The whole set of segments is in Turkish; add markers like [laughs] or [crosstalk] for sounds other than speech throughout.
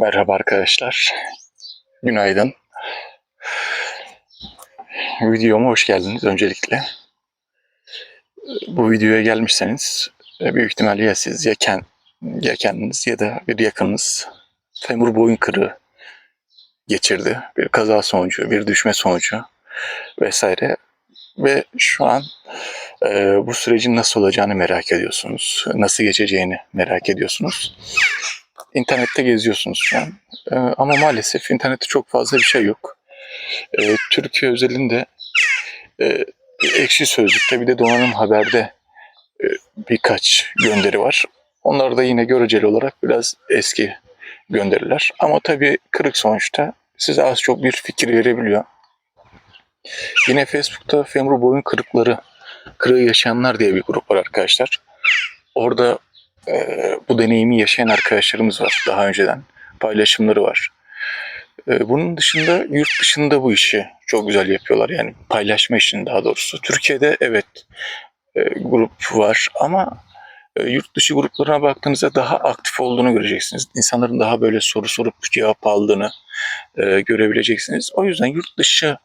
Merhaba arkadaşlar. Günaydın. Videoma hoş geldiniz öncelikle. Bu videoya gelmişseniz e, büyük ihtimalle ya siz ya, kend, ya kendiniz ya da bir yakınınız femur boyun kırığı geçirdi. Bir kaza sonucu, bir düşme sonucu vesaire. Ve şu an e, bu sürecin nasıl olacağını merak ediyorsunuz. Nasıl geçeceğini merak ediyorsunuz. İnternette geziyorsunuz şu an. Ee, ama maalesef internette çok fazla bir şey yok. Ee, Türkiye özelinde e, ekşi sözlükte bir de donanım haberde e, birkaç gönderi var. Onlar da yine göreceli olarak biraz eski gönderiler. Ama tabii kırık sonuçta size az çok bir fikir verebiliyor. Yine Facebook'ta femur boyun kırıkları, kırığı yaşayanlar diye bir grup var arkadaşlar. Orada e, bu deneyimi yaşayan arkadaşlarımız var daha önceden. Paylaşımları var. E, bunun dışında yurt dışında bu işi çok güzel yapıyorlar. Yani paylaşma işini daha doğrusu. Türkiye'de evet e, grup var ama e, yurt dışı gruplarına baktığınızda daha aktif olduğunu göreceksiniz. İnsanların daha böyle soru sorup cevap aldığını e, görebileceksiniz. O yüzden yurt dışı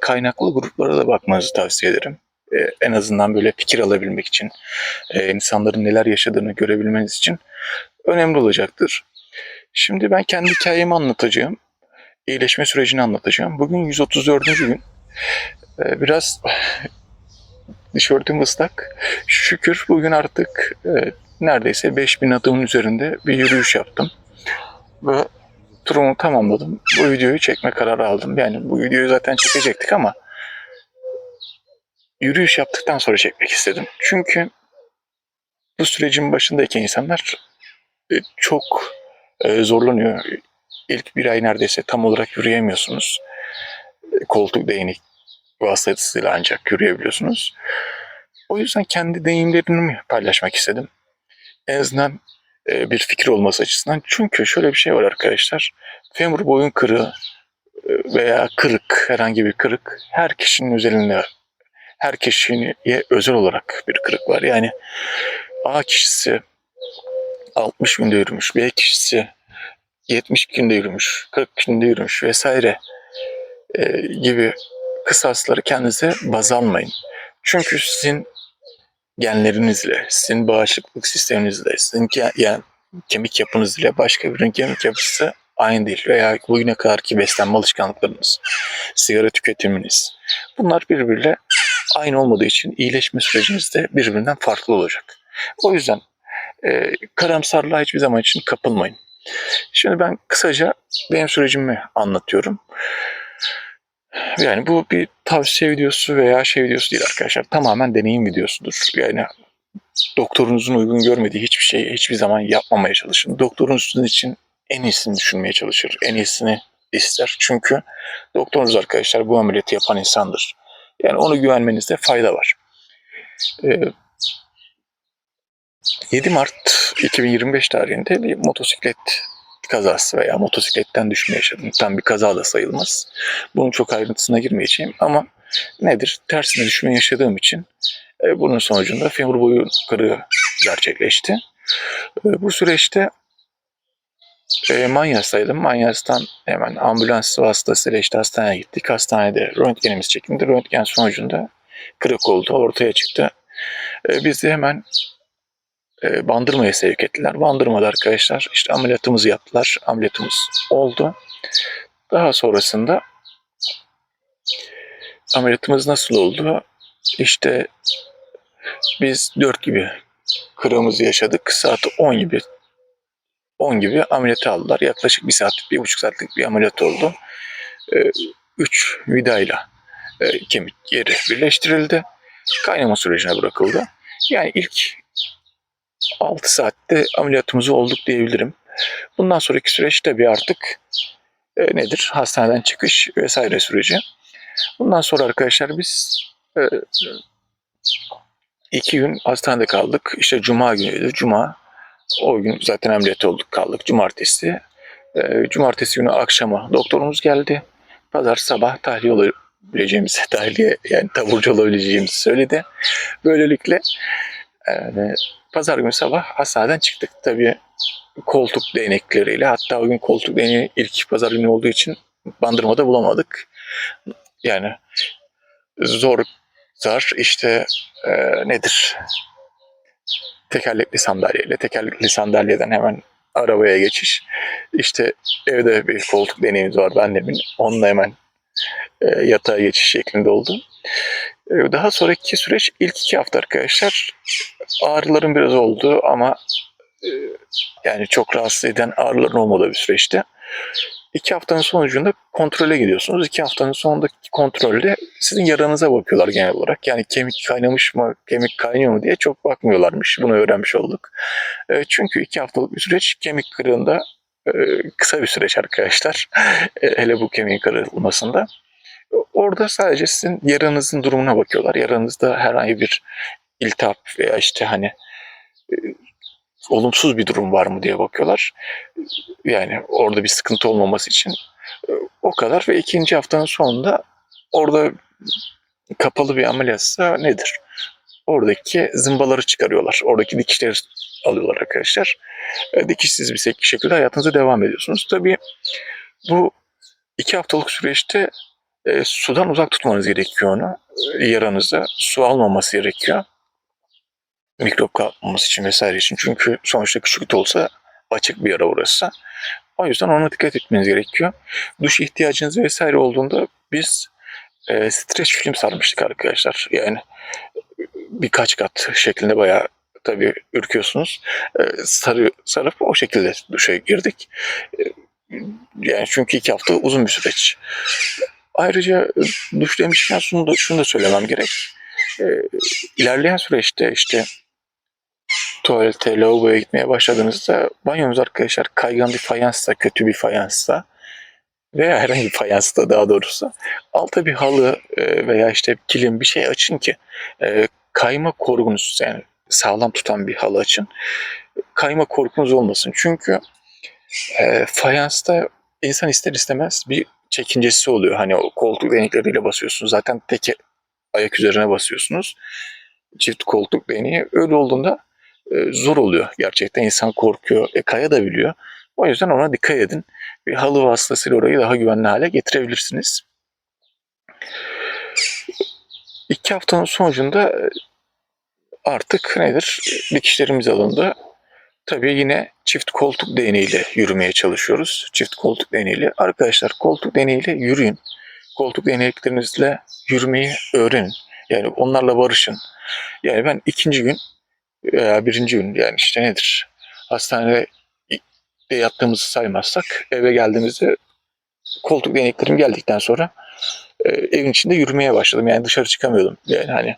kaynaklı gruplara da bakmanızı tavsiye ederim. E, en azından böyle fikir alabilmek için, e, insanların neler yaşadığını görebilmeniz için önemli olacaktır. Şimdi ben kendi hikayemi anlatacağım. İyileşme sürecini anlatacağım. Bugün 134. gün. E, biraz [sighs] tişörtüm ıslak. Şükür bugün artık e, neredeyse 5000 adımın üzerinde bir yürüyüş yaptım. Ve turumu tamamladım. Bu videoyu çekme kararı aldım. Yani bu videoyu zaten çekecektik ama yürüyüş yaptıktan sonra çekmek istedim. Çünkü bu sürecin başındaki insanlar e, çok e, zorlanıyor. İlk bir ay neredeyse tam olarak yürüyemiyorsunuz. E, Koltuk değnek vasıtasıyla ancak yürüyebiliyorsunuz. O yüzden kendi deneyimlerimi paylaşmak istedim. En azından bir fikir olması açısından. Çünkü şöyle bir şey var arkadaşlar. Femur boyun kırığı veya kırık, herhangi bir kırık her kişinin özelinde her kişiye özel olarak bir kırık var. Yani A kişisi 60 günde yürümüş, B kişisi 70 günde yürümüş, 40 günde yürümüş vesaire e, gibi kısasları kendinize baz almayın. Çünkü sizin genlerinizle, sizin bağışıklık sisteminizle, sizin ke- yani kemik yapınız ile başka birinin kemik yapısı aynı değil. Veya bugüne kadarki beslenme alışkanlıklarınız, sigara tüketiminiz. Bunlar birbiriyle aynı olmadığı için iyileşme süreciniz de birbirinden farklı olacak. O yüzden e, karamsarlığa hiçbir zaman için kapılmayın. Şimdi ben kısaca benim sürecimi anlatıyorum. Yani bu bir tavsiye videosu veya şey videosu değil arkadaşlar. Tamamen deneyim videosudur. Yani doktorunuzun uygun görmediği hiçbir şeyi hiçbir zaman yapmamaya çalışın. Doktorunuz sizin için en iyisini düşünmeye çalışır. En iyisini ister. Çünkü doktorunuz arkadaşlar bu ameliyatı yapan insandır. Yani onu güvenmenizde fayda var. Ee, 7 Mart 2025 tarihinde bir motosiklet kazası veya motosikletten düşme yaşadım. Tam bir kaza da sayılmaz. Bunun çok ayrıntısına girmeyeceğim ama nedir? Tersine düşme yaşadığım için e, bunun sonucunda femur boyu kırığı gerçekleşti. E, bu süreçte e, Manyas'taydım. Manyas'tan hemen ambulans vasıtasıyla işte hastaneye gittik. Hastanede röntgenimiz çekildi. Röntgen sonucunda kırık oldu. Ortaya çıktı. E, biz de hemen e, Bandırma'ya sevk ettiler. Bandırma'da arkadaşlar işte ameliyatımızı yaptılar. Ameliyatımız oldu. Daha sonrasında ameliyatımız nasıl oldu? İşte biz 4 gibi kırığımızı yaşadık. Saat 10 gibi 10 gibi ameliyatı aldılar. Yaklaşık bir saat, bir buçuk saatlik bir ameliyat oldu. 3 vidayla e, kemik yeri birleştirildi. Kaynama sürecine bırakıldı. Yani ilk 6 saatte ameliyatımız olduk diyebilirim. Bundan sonraki süreç tabii artık e, nedir? Hastaneden çıkış vesaire süreci. Bundan sonra arkadaşlar biz e, iki gün hastanede kaldık. İşte cuma günüydü. Cuma o gün zaten ameliyat olduk kaldık. Cumartesi. E, cumartesi günü akşama doktorumuz geldi. Pazar sabah tahliye olabileceğimizi, [laughs] tahliye yani taburcu olabileceğimizi söyledi. Böylelikle e, pazar günü sabah hastaneden çıktık. Tabii koltuk değnekleriyle hatta o gün koltuk değneği ilk pazar günü olduğu için bandırmada bulamadık. Yani zor zar işte e, nedir? Tekerlekli sandalyeyle, tekerlekli sandalyeden hemen arabaya geçiş. İşte evde bir koltuk deneyimiz var annemin. Onunla hemen e, yatağa geçiş şeklinde oldu. E, daha sonraki süreç ilk iki hafta arkadaşlar ağrıların biraz oldu ama e, yani çok rahatsız eden ağrıların olmadığı bir süreçti. İki haftanın sonucunda kontrole gidiyorsunuz. İki haftanın sonundaki kontrolde sizin yaranıza bakıyorlar genel olarak. Yani kemik kaynamış mı, kemik kaynıyor mu diye çok bakmıyorlarmış. Bunu öğrenmiş olduk. E, çünkü iki haftalık bir süreç kemik kırığında e, kısa bir süreç arkadaşlar. [laughs] E, hele bu kemiğin kırılmasında. Orada sadece sizin yaranızın durumuna bakıyorlar. Yaranızda herhangi bir iltihap veya işte hani e, olumsuz bir durum var mı diye bakıyorlar. Yani orada bir sıkıntı olmaması için e, o kadar ve ikinci haftanın sonunda orada kapalı bir ameliyatsa nedir? Oradaki zımbaları çıkarıyorlar. Oradaki dikişleri alıyorlar arkadaşlar. E, Dikişsiz bir şekilde hayatınıza devam ediyorsunuz. Tabii bu iki haftalık süreçte e, sudan uzak tutmanız gerekiyor onu. E, yaranıza su almaması gerekiyor. Mikrop kapmaması için vesaire için. Çünkü sonuçta küçük de olsa açık bir yara orası. O yüzden ona dikkat etmeniz gerekiyor. Duş ihtiyacınız vesaire olduğunda biz e, streç film sarmıştık arkadaşlar. Yani birkaç kat şeklinde bayağı tabii ürküyorsunuz. E, sarı, sarıp o şekilde duşa girdik. E, yani çünkü iki hafta uzun bir süreç. Ayrıca duş demişken şunu da, şunu da söylemem gerek. E, ilerleyen süreçte işte tuvalete, lavaboya gitmeye başladığınızda banyomuz arkadaşlar kaygan bir fayansta, kötü bir fayansta veya herhangi bir fayansta daha doğrusu alta bir halı e, veya işte kilim bir şey açın ki e, kayma korkunuz yani sağlam tutan bir halı açın. Kayma korkunuz olmasın. Çünkü e, fayansta insan ister istemez bir çekincesi oluyor. Hani o koltuk değnekleriyle basıyorsunuz. Zaten tek ayak üzerine basıyorsunuz. Çift koltuk değneği. Öyle olduğunda e, zor oluyor. Gerçekten insan korkuyor. E, kaya da biliyor. O yüzden ona dikkat edin. Bir halı vasıtasıyla orayı daha güvenli hale getirebilirsiniz. İki haftanın sonucunda e, artık nedir? Dikişlerimiz alındı. Tabii yine çift koltuk değneğiyle yürümeye çalışıyoruz. Çift koltuk değneğiyle. Arkadaşlar koltuk değneğiyle yürüyün. Koltuk değneklerinizle yürümeyi öğrenin. Yani onlarla barışın. Yani ben ikinci gün veya birinci gün yani işte nedir? Hastanede de yattığımızı saymazsak eve geldiğimizde koltuk değneklerim geldikten sonra e, evin içinde yürümeye başladım. Yani dışarı çıkamıyordum. Yani hani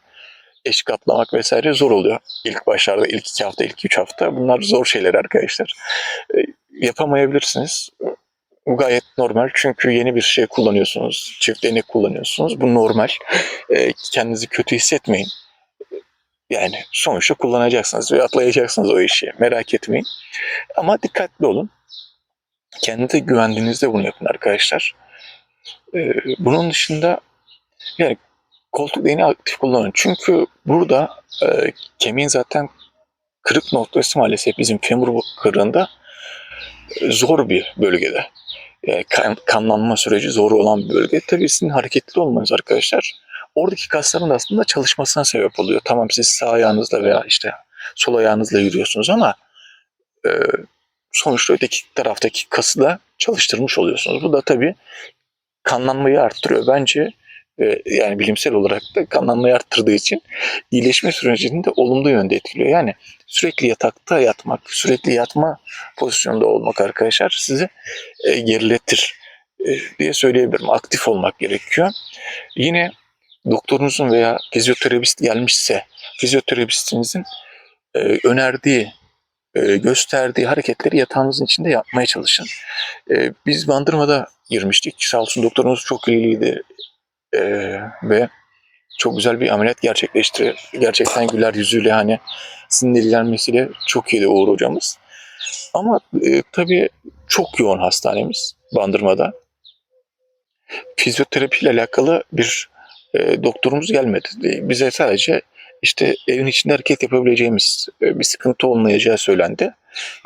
eşik atlamak vesaire zor oluyor. İlk başlarda, ilk iki hafta, ilk üç hafta. Bunlar zor şeyler arkadaşlar. E, yapamayabilirsiniz. Bu gayet normal çünkü yeni bir şey kullanıyorsunuz. Çift değnek kullanıyorsunuz. Bu normal. E, kendinizi kötü hissetmeyin. Yani sonuçta kullanacaksınız ve atlayacaksınız o işi. Merak etmeyin. Ama dikkatli olun. Kendinize güvendiğinizde bunu yapın arkadaşlar. Ee, bunun dışında yani koltuk değneği aktif kullanın. Çünkü burada e, kemiğin zaten kırık noktası maalesef bizim femur kırığında e, zor bir bölgede. Yani kan, kanlanma süreci zor olan bir bölge. Tabii sizin hareketli olmanız arkadaşlar oradaki kasların aslında çalışmasına sebep oluyor. Tamam siz sağ ayağınızla veya işte sol ayağınızla yürüyorsunuz ama e, sonuçta öteki taraftaki kası da çalıştırmış oluyorsunuz. Bu da tabii kanlanmayı arttırıyor. Bence e, yani bilimsel olarak da kanlanmayı arttırdığı için iyileşme sürecini de olumlu yönde etkiliyor. Yani sürekli yatakta yatmak, sürekli yatma pozisyonda olmak arkadaşlar sizi e, geriletir e, diye söyleyebilirim. Aktif olmak gerekiyor. Yine doktorunuzun veya fizyoterapist gelmişse fizyoterapistinizin e, önerdiği, e, gösterdiği hareketleri yatağınızın içinde yapmaya çalışın. E, biz Bandırma'da girmiştik. Sağ olsun doktorumuz çok iyiydi e, ve çok güzel bir ameliyat gerçekleşti. Gerçekten güler yüzüyle hani sizinle ilgilenmesiyle çok iyiydi Uğur hocamız. Ama e, tabii çok yoğun hastanemiz Bandırma'da. Fizyoterapi ile alakalı bir e, doktorumuz gelmedi. E, bize sadece işte evin içinde hareket yapabileceğimiz e, bir sıkıntı olmayacağı söylendi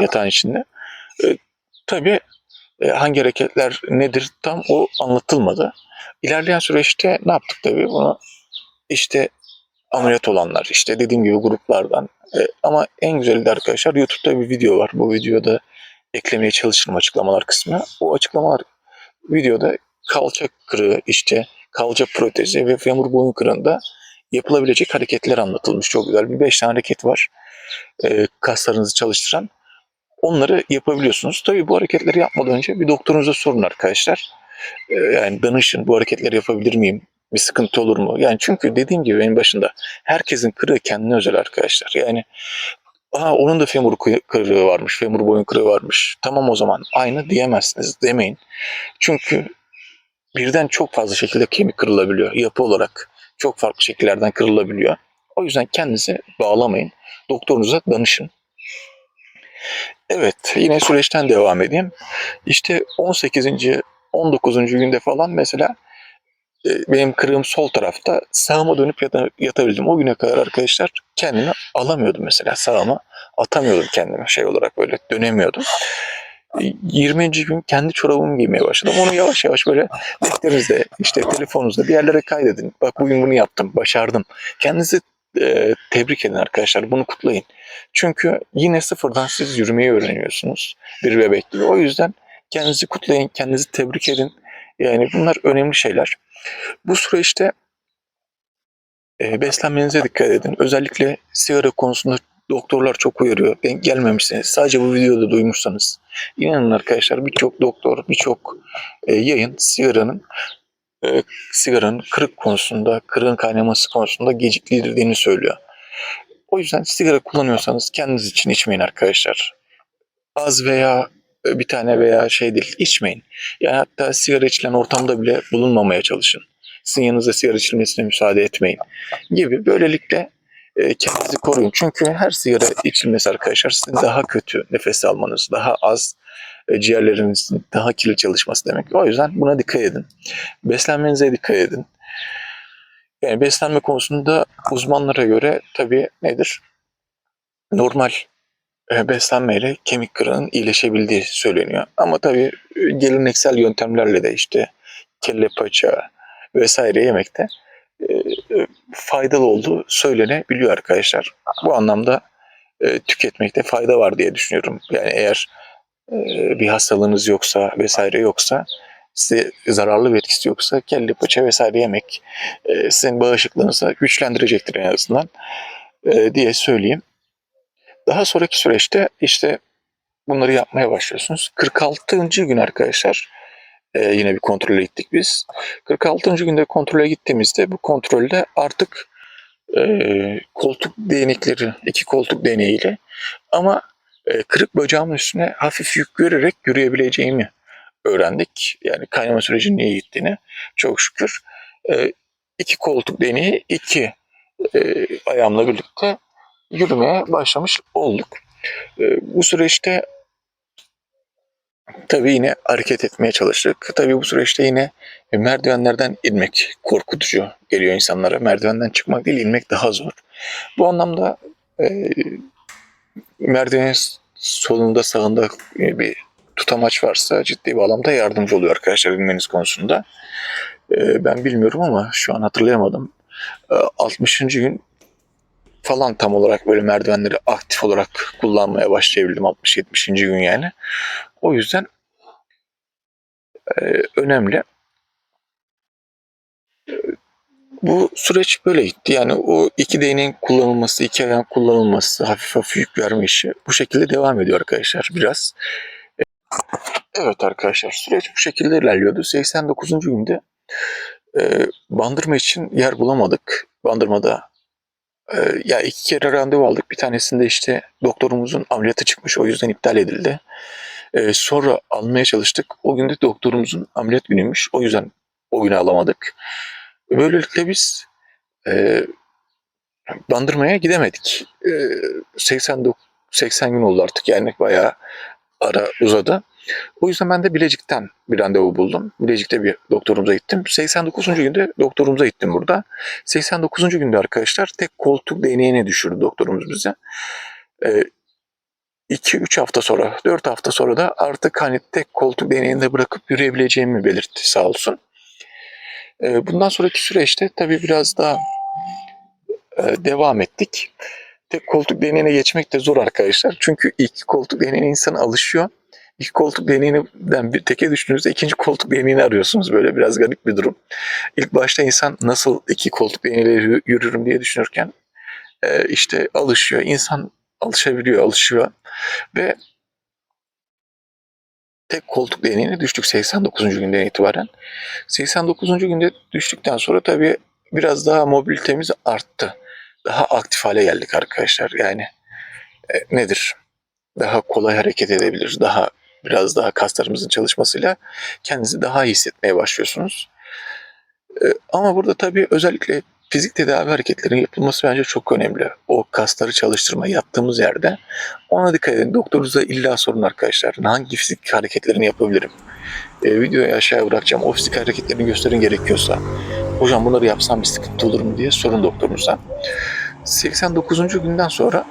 yatağın içinde. Tabii e, hangi hareketler nedir tam o anlatılmadı. İlerleyen süreçte ne yaptık tabii bunu işte ameliyat olanlar işte dediğim gibi gruplardan E, ama en güzeli de arkadaşlar YouTube'da bir video var. Bu videoda eklemeye çalışırım açıklamalar kısmına. O açıklamalar videoda kalça kırığı işte kalça protezi ve femur boyun kırığında yapılabilecek hareketler anlatılmış. Çok güzel bir 5 tane hareket var. E, kaslarınızı çalıştıran. Onları yapabiliyorsunuz. Tabii bu hareketleri yapmadan önce bir doktorunuza sorun arkadaşlar. Ee, yani danışın bu hareketleri yapabilir miyim? Bir sıkıntı olur mu? Yani çünkü dediğim gibi en başında herkesin kırığı kendine özel arkadaşlar. Yani Aa, onun da femur kırığı varmış, femur boyun kırığı varmış. Tamam o zaman aynı diyemezsiniz demeyin. Çünkü birden çok fazla şekilde kemik kırılabiliyor. Yapı olarak çok farklı şekillerden kırılabiliyor. O yüzden kendinizi bağlamayın. Doktorunuza danışın. Evet, yine süreçten devam edeyim. İşte 18. 19. günde falan mesela e, benim kırığım sol tarafta sağıma dönüp yata, yatabildim. O güne kadar arkadaşlar kendimi alamıyordum mesela sağıma. Atamıyordum kendimi şey olarak böyle dönemiyordum. E, 20. gün kendi çorabımı giymeye başladım. Onu yavaş yavaş böyle defterinizde, işte telefonunuzda bir yerlere kaydedin. Bak bugün bunu yaptım, başardım. Kendinizi e, tebrik edin arkadaşlar. Bunu kutlayın. Çünkü yine sıfırdan siz yürümeyi öğreniyorsunuz. Bir bebek gibi. O yüzden kendinizi kutlayın, kendinizi tebrik edin. Yani bunlar önemli şeyler. Bu süreçte e, beslenmenize dikkat edin. Özellikle sigara konusunda doktorlar çok uyarıyor. Denk gelmemişsiniz. Sadece bu videoda duymuşsanız. İnanın arkadaşlar birçok doktor, birçok e, yayın sigaranın e, sigaranın kırık konusunda, kırığın kaynaması konusunda geciktirdiğini söylüyor. O yüzden sigara kullanıyorsanız kendiniz için içmeyin arkadaşlar. Az veya e, bir tane veya şey değil içmeyin. Yani hatta sigara içilen ortamda bile bulunmamaya çalışın. Sizin yanınızda sigara içilmesine müsaade etmeyin gibi. Böylelikle e, kendinizi koruyun. Çünkü her sigara içilmesi arkadaşlar sizin daha kötü nefes almanız, daha az e, ciğerlerinizin daha kirli çalışması demek. O yüzden buna dikkat edin. Beslenmenize dikkat edin. Yani beslenme konusunda uzmanlara göre tabii nedir? Normal e, beslenmeyle kemik kırığının iyileşebildiği söyleniyor. Ama tabii e, geleneksel yöntemlerle de işte kelle paça vesaire yemekte faydalı olduğu söylenebiliyor arkadaşlar. Bu anlamda e, tüketmekte fayda var diye düşünüyorum. Yani eğer e, bir hastalığınız yoksa vesaire yoksa size zararlı bir etkisi yoksa kelle paça vesaire yemek e, sizin bağışıklığınızı güçlendirecektir en azından e, diye söyleyeyim. Daha sonraki süreçte işte bunları yapmaya başlıyorsunuz. 46. gün arkadaşlar e, yine bir kontrole gittik biz. 46. günde kontrole gittiğimizde bu kontrolde artık e, koltuk değnekleri, iki koltuk değneğiyle ama e, kırık bacağımın üstüne hafif yük görerek yürüyebileceğimi öğrendik. Yani kaynama sürecinin iyi gittiğini çok şükür. E, iki koltuk değneği iki e, ayağımla birlikte yürümeye başlamış olduk. E, bu süreçte tabii yine hareket etmeye çalıştık. Tabii bu süreçte yine merdivenlerden inmek korkutucu geliyor insanlara. Merdivenden çıkmak değil inmek daha zor. Bu anlamda e, merdivenin solunda sağında bir tutamaç varsa ciddi bir anlamda yardımcı oluyor arkadaşlar inmeniz konusunda. E, ben bilmiyorum ama şu an hatırlayamadım. E, 60. gün falan tam olarak böyle merdivenleri aktif olarak kullanmaya başlayabildim 60-70. gün yani. O yüzden e, önemli. Bu süreç böyle gitti. Yani o iki değneğin kullanılması, iki ayağın kullanılması, hafif hafif yük verme işi bu şekilde devam ediyor arkadaşlar biraz. Evet arkadaşlar süreç bu şekilde ilerliyordu. 89. günde e, bandırma için yer bulamadık. Bandırmada e, ya iki kere randevu aldık. Bir tanesinde işte doktorumuzun ameliyatı çıkmış o yüzden iptal edildi. E, sonra almaya çalıştık. O günde doktorumuzun ameliyat günüymüş. O yüzden o günü alamadık. Böylelikle biz e, bandırmaya gidemedik. E, 89 80 gün oldu artık yani bayağı ara uzadı. O yüzden ben de Bilecik'ten bir randevu buldum. Bilecik'te bir doktorumuza gittim. 89. günde doktorumuza gittim burada. 89. günde arkadaşlar tek koltuk değneğine düşürdü doktorumuz bize. Ee, 2-3 hafta sonra, 4 hafta sonra da artık hani tek koltuk deneyinde bırakıp yürüyebileceğimi belirtti sağ olsun. Ee, bundan sonraki süreçte tabii biraz daha e, devam ettik. Tek koltuk deneyine geçmek de zor arkadaşlar. Çünkü ilk koltuk deneyine insan alışıyor. İlk koltuk deneyinden bir teke düştüğünüzde ikinci koltuk deneyini arıyorsunuz. Böyle biraz garip bir durum. İlk başta insan nasıl iki koltuk deneyiyle yürü- yürürüm diye düşünürken e, işte alışıyor. İnsan alışabiliyor, alışıyor. Ve tek koltuk deneyine düştük 89. günden itibaren. 89. günde düştükten sonra tabii biraz daha mobilitemiz arttı. Daha aktif hale geldik arkadaşlar. Yani e, nedir? Daha kolay hareket edebilir. Daha biraz daha kaslarımızın çalışmasıyla kendinizi daha iyi hissetmeye başlıyorsunuz. E, ama burada tabii özellikle fizik tedavi hareketlerinin yapılması bence çok önemli. O kasları çalıştırma yattığımız yerde ona dikkat edin. Doktorunuza illa sorun arkadaşlar. Hangi fizik hareketlerini yapabilirim? E, videoyu aşağıya bırakacağım. O fizik hareketlerini gösterin gerekiyorsa. Hocam bunları yapsam bir sıkıntı olur mu diye sorun doktorunuza. 89. günden sonra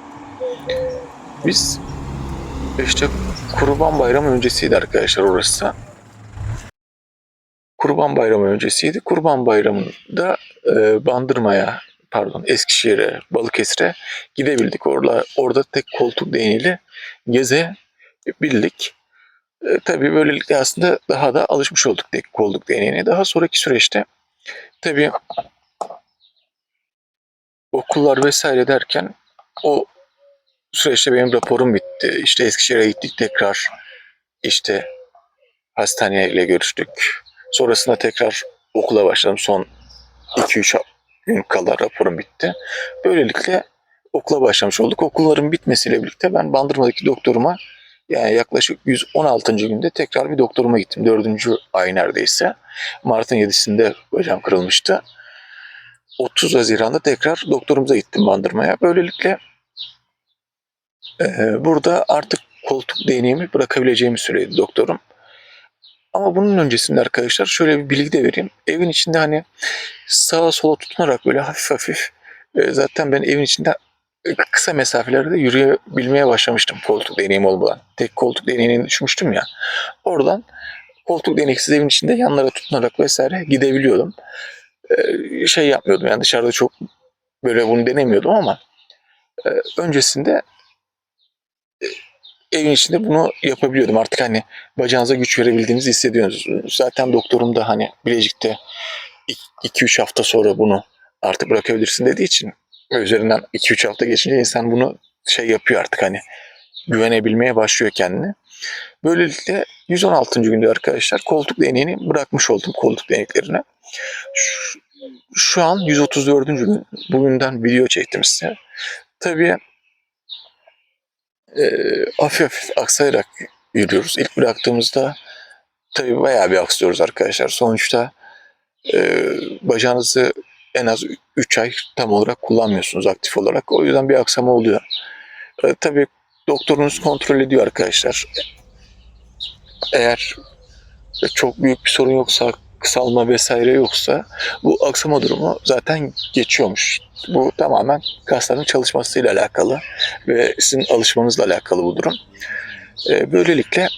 biz işte Kurban Bayramı öncesiydi arkadaşlar orası. Kurban Bayramı öncesiydi. Kurban Bayramı'nda e, Bandırma'ya, pardon Eskişehir'e, Balıkesir'e gidebildik. Orada, orada tek koltuk değneğiyle gezebildik. E, tabii böylelikle aslında daha da alışmış olduk tek koltuk değneğine. Daha sonraki süreçte tabii okullar vesaire derken o süreçte benim raporum bitti. İşte Eskişehir'e gittik tekrar. İşte hastaneyle görüştük. Sonrasında tekrar okula başladım. Son 2-3 gün kala raporum bitti. Böylelikle okula başlamış olduk. Okulların bitmesiyle birlikte ben Bandırma'daki doktoruma yani yaklaşık 116. günde tekrar bir doktoruma gittim. 4. ay neredeyse. Mart'ın 7'sinde bacağım kırılmıştı. 30 Haziran'da tekrar doktorumuza gittim Bandırma'ya. Böylelikle e, burada artık koltuk değneğimi bırakabileceğimi söyledi doktorum. Ama bunun öncesinde arkadaşlar şöyle bir bilgi de vereyim. Evin içinde hani sağa sola tutunarak böyle hafif hafif e, zaten ben evin içinde kısa mesafelerde yürüyebilmeye başlamıştım koltuk deneyim olmadan. Tek koltuk deneyine düşmüştüm ya. Oradan koltuk deneksiz evin içinde yanlara tutunarak vesaire gidebiliyordum. E, şey yapmıyordum yani dışarıda çok böyle bunu denemiyordum ama e, öncesinde e, evin içinde bunu yapabiliyordum. Artık hani bacağınıza güç verebildiğinizi hissediyorsunuz. Zaten doktorum da hani Bilecik'te 2-3 hafta sonra bunu artık bırakabilirsin dediği için üzerinden 2-3 hafta geçince insan bunu şey yapıyor artık hani güvenebilmeye başlıyor kendine. Böylelikle 116. günde arkadaşlar koltuk değneğini bırakmış oldum koltuk değneklerine. Şu, şu an 134. gün. Bugünden video çektim size. Tabii e, hafif hafif aksayarak yürüyoruz. İlk bıraktığımızda tabii bayağı bir aksıyoruz arkadaşlar. Sonuçta e, bacağınızı en az 3 ay tam olarak kullanmıyorsunuz aktif olarak. O yüzden bir aksama oluyor. E, tabii doktorunuz kontrol ediyor arkadaşlar. Eğer çok büyük bir sorun yoksa, kısalma vesaire yoksa bu aksama durumu zaten geçiyormuş. Bu tamamen kasların çalışmasıyla alakalı ve sizin alışmanızla alakalı bu durum. E, böylelikle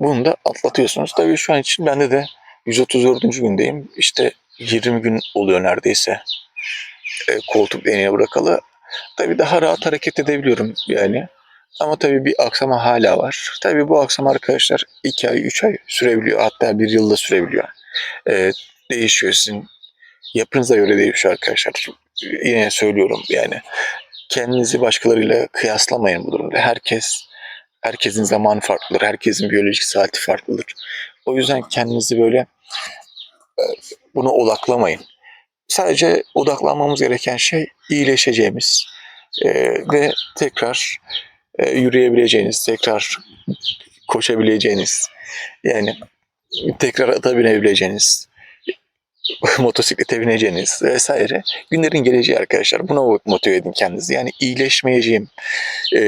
bunu da atlatıyorsunuz. Tabii şu an için bende de 134. gündeyim. İşte 20 gün oluyor neredeyse e, koltuk deneye bırakalı. Tabii daha rahat hareket edebiliyorum yani. Ama tabii bir aksama hala var. Tabii bu aksama arkadaşlar 2 ay, 3 ay sürebiliyor. Hatta bir yılda sürebiliyor. E, değişiyor sizin yapınıza göre değişiyor arkadaşlar. Yine söylüyorum yani kendinizi başkalarıyla kıyaslamayın bu durumda. Herkes herkesin zamanı farklıdır. Herkesin biyolojik saati farklıdır. O yüzden kendinizi böyle buna odaklamayın. Sadece odaklanmamız gereken şey iyileşeceğimiz e, ve tekrar e, yürüyebileceğiniz, tekrar koşabileceğiniz, yani tekrar ata binebileceğiniz, [laughs] motosiklete bineceğiniz vesaire günlerin geleceği arkadaşlar. Buna motive edin kendinizi. Yani iyileşmeyeceğim, e,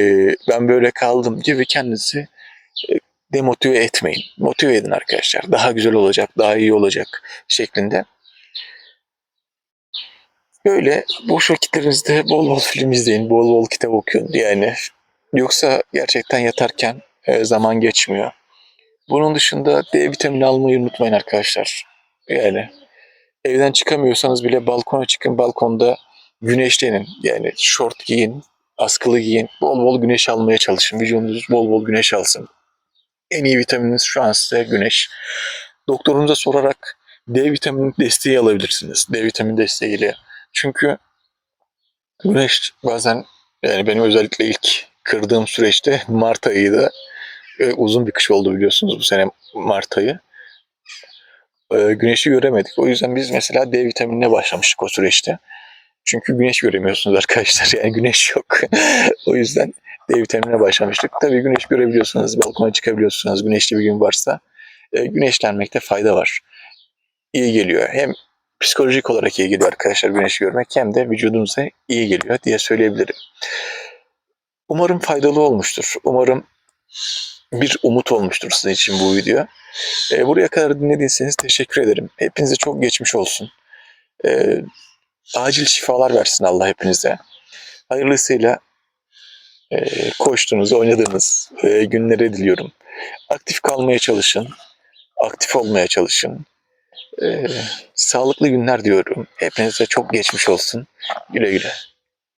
ben böyle kaldım gibi kendinizi demotive etmeyin. Motive edin arkadaşlar. Daha güzel olacak, daha iyi olacak şeklinde. Böyle boş vakitlerinizde bol bol film izleyin, bol bol kitap okuyun. Yani Yoksa gerçekten yatarken e, zaman geçmiyor. Bunun dışında D vitamini almayı unutmayın arkadaşlar. Yani evden çıkamıyorsanız bile balkona çıkın. Balkonda güneşlenin. Yani şort giyin, askılı giyin. Bol bol güneş almaya çalışın. Vücudunuz bol bol güneş alsın. En iyi vitamininiz şu an size güneş. Doktorunuza sorarak D vitamini desteği alabilirsiniz. D vitamini desteğiyle. Çünkü güneş bazen yani benim özellikle ilk kırdığım süreçte Mart ayıydı. E, uzun bir kış oldu biliyorsunuz bu sene Mart ayı. E, güneşi göremedik. O yüzden biz mesela D vitaminine başlamıştık o süreçte. Çünkü güneş göremiyorsunuz arkadaşlar. [laughs] Yani güneş yok. [laughs] o yüzden D vitaminine başlamıştık. Tabii güneş görebiliyorsunuz, balkona çıkabiliyorsunuz. Güneşli bir gün varsa e, güneşlenmekte fayda var. İyi geliyor. Hem psikolojik olarak iyi geliyor arkadaşlar güneş görmek hem de vücudunuza iyi geliyor diye söyleyebilirim. Umarım faydalı olmuştur. Umarım bir umut olmuştur sizin için bu video. E, buraya kadar dinlediyseniz teşekkür ederim. Hepinize çok geçmiş olsun. E, acil şifalar versin Allah hepinize. Hayırlısıyla koştuğunuz, oynadığınız e, günleri diliyorum. Aktif kalmaya çalışın. Aktif olmaya çalışın. E, sağlıklı günler diyorum. Hepinize çok geçmiş olsun. Güle güle.